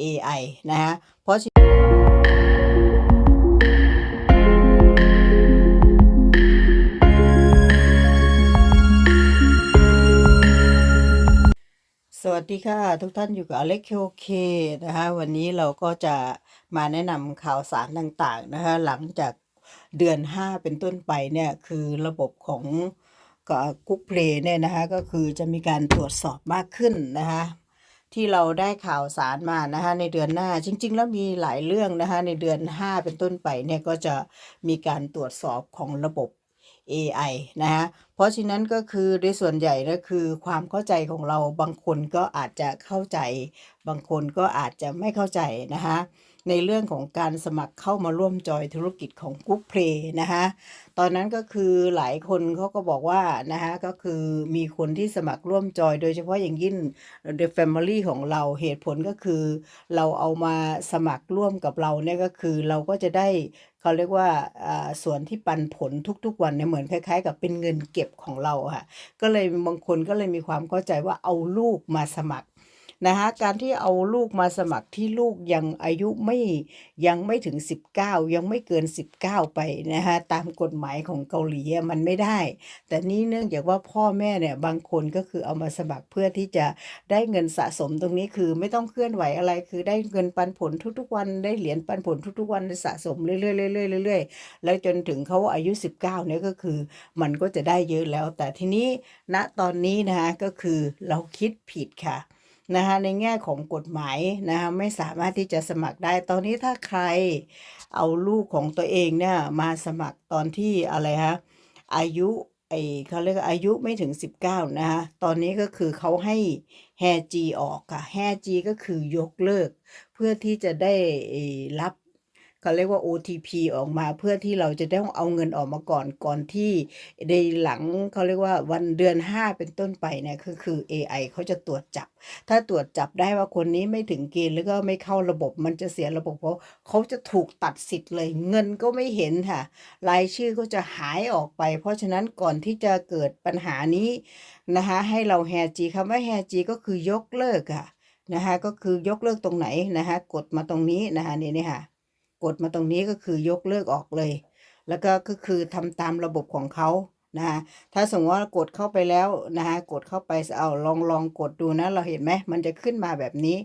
AI นะฮะเพราะฉะสวัสดีค่ะ ทุกท่านอยู่กับอเล็กโอเคนะคะวันนี้เราก็จะมาแนะนำข่าวสารต่างๆนะคะหลังจากเดือน 5 เป็นต้นไปเนี่ยคือระบบของกุ๊กเพลเนี่ยนะคะก็คือจะมีการตรวจสอบมากขึ้นนะคะ ที่เราได้ข่าวสารมานะคะในเดือนหน้าจริง ๆ แล้วมีหลายเรื่องนะคะในเดือน 5 เป็นต้นไปเนี่ยก็จะมีการตรวจสอบของระบบ AI นะคะเพราะฉะนั้นก็คือโดยส่วนใหญ่ก็คือความเข้าใจของเราบางคนก็อาจจะเข้าใจ บางคนก็อาจจะไม่เข้าใจนะคะ ในเรื่องของการสมัครเข้ามาร่วมจอยธุรกิจของ g o o g Play นะคะตอนนั้นก็คือหลายคนเขาก็บอกว่านะคะก็คือมีคนที่สมัครร่วมจอย โดยเฉพาะอย่างยิ่ง The Family ของเราเหตุผลก็คือ เราเอามาสมัครร่วมกับเราเนี่ยก็คือเราก็จะได้เขาเรียกว่าส่วนที่ปันผลทุกๆวันเนี่ยเหมือนคล้ายๆ กับเป็นเงินเก็บของเราค่ะ ก็เลยบางคนก็เลยมีความเข้าใจว่าเอาลูกมาสมัคร นะคะการที่เอาลูกมาสมัครที่ลูกยังอายุไม่ยังไม่ถึง 19 ยังไม่เกิน 19 ไปนะคะตามกฎหมายของเกาหลีมันไม่ได้ แต่นี้เนื่องจากว่าพ่อแม่เนี่ยบางคนก็คือเอามาสมัครเพื่อที่จะได้เงินสะสมตรงนี้คือไม่ต้องเคลื่อนไหวอะไร คือได้เงินปันผลทุกๆวันได้เหรียญปันผลทุกๆวันสะสมเรื่อยๆเรื่อยๆเรื่อยๆแล้วจนถึงเขาอายุ 19เนี่ยก็คือมันก็จะได้เยอะแล้ว แต่ทีนี้ณตอนนี้นะคะก็คือเราคิดผิดค่ะ นะคะในแง่ของกฎหมายนะคะไม่สามารถที่จะสมัครได้ตอนนี้ถ้าใครเอาลูกของตัวเองเนี่ยมาสมัครตอนที่อะไรฮะอายุไอเขาเรียกอายุไม่ถึง 19 นะคะตอนนี้ก็คือเขาให้แฮจีออกค่ะแฮจีก็คือยกเลิก เพื่อที่จะได้รับ เขาเรียกว่า OTP ออกมาเพื่อที่เราจะต้เอาเงินออกมาก่อนก่อนที่ในหลังเขาเรียกว่าวันเดือน 5 เป็นต้นไปเนี่ยคือคือ AI เขาจะตรวจจับ ถ้าตรวจจับได้ว่าคนนี้ไม่ถึงเกณฑ์แล้วก็ไม่เข้าระบบมันจะเสียระบบเพราะเขาจะถูกตัดสิทธิ์เลย เงินก็ไม่เห็นค่ะรายชื่อก็จะหายออกไป เพราะฉะนั้นก่อนที่จะเกิดปัญหานี้นะคะให้เราแฮจีคำว่าแฮจีก็คือยกเลิกค่ะนะคะก็คือยกเลิกตรงไหนนะคะกดมาตรงนี้นะคะนี่นี่ค่ะ กดมาตรงนี้ก็คือยกเลิกออกเลย แล้วก็ก็คือทำตามระบบของเขานะคะถ้าสมมติว่ากดเข้าไปแล้วนะคะกดเข้าไปเอาลองลองกดดูนะเราเห็นไหมมันจะขึ้นมาแบบนี้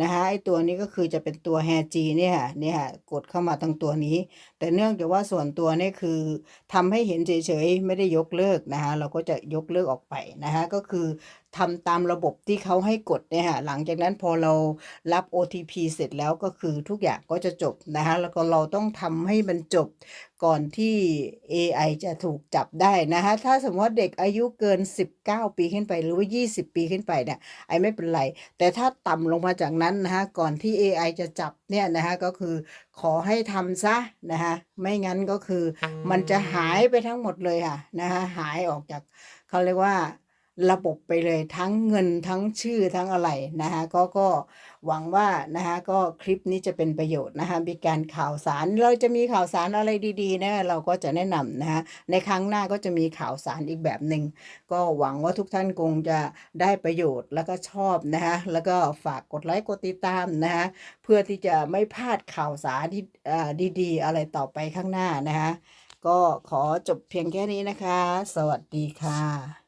นะคะไอตัวนี้ก็คือจะเป็นตัวแฮจีเนี่ยค่ะเนี่ยค่ะกดเข้ามาตรงตัวนี้ แต่เนื่องจากว่าส่วนตัวนี่คือทำให้เห็นเฉยๆไม่ได้ยกเลิกนะคะเราก็จะยกเลิกออกไปนะคะก็คือทำตามระบบที่เขาให้กดเนี่ยค่ะหลังจากนั้นพอเรารับ OTP เสร็จแล้วก็คือทุกอย่างก็จะจบนะคะแล้วก็เราต้องทำให้มันจบก่อนที่ AI จะถูกจับได้นะคะถ้าสมมติว่าเด็กอายุเกิน 19 ปีขึ้นไปหรือว่า 20 ปีขึ้นไปเนี่ยไอไม่เป็นไร แต่ถ้าต่ำลงมาจากนั้นนะคะก่อนที่ AI จะจับเนี่ยนะคะก็คือขอให้ทำซะนะคะไม่งั้นก็คือมันจะหายไปทั้งหมดเลยค่ะนะคะหายออกจากเขาเรียกว่า ระบบไปเลยทั้งเงินทั้งชื่อทั้งอะไรนะคะก็ก็หวังว่านะคะก็คลิปนี้จะเป็นประโยชน์นะคะมีการข่าวสารเราจะมีข่าวสารอะไรดีๆนะเราก็จะแนะนำนะคะในครั้งหน้าก็จะมีข่าวสารอีกแบบหนึ่งก็หวังว่าทุกท่านคงจะได้ประโยชน์แล้วก็ชอบนะคะแล้วก็ฝากกดไลค์กดติดตามนะคะเพื่อที่จะไม่พลาดข่าวสารที่ดีๆ อะไรต่อไปข้างหน้านะคะก็ขอจบเพียงแค่นี้นะคะ สวัสดีค่ะ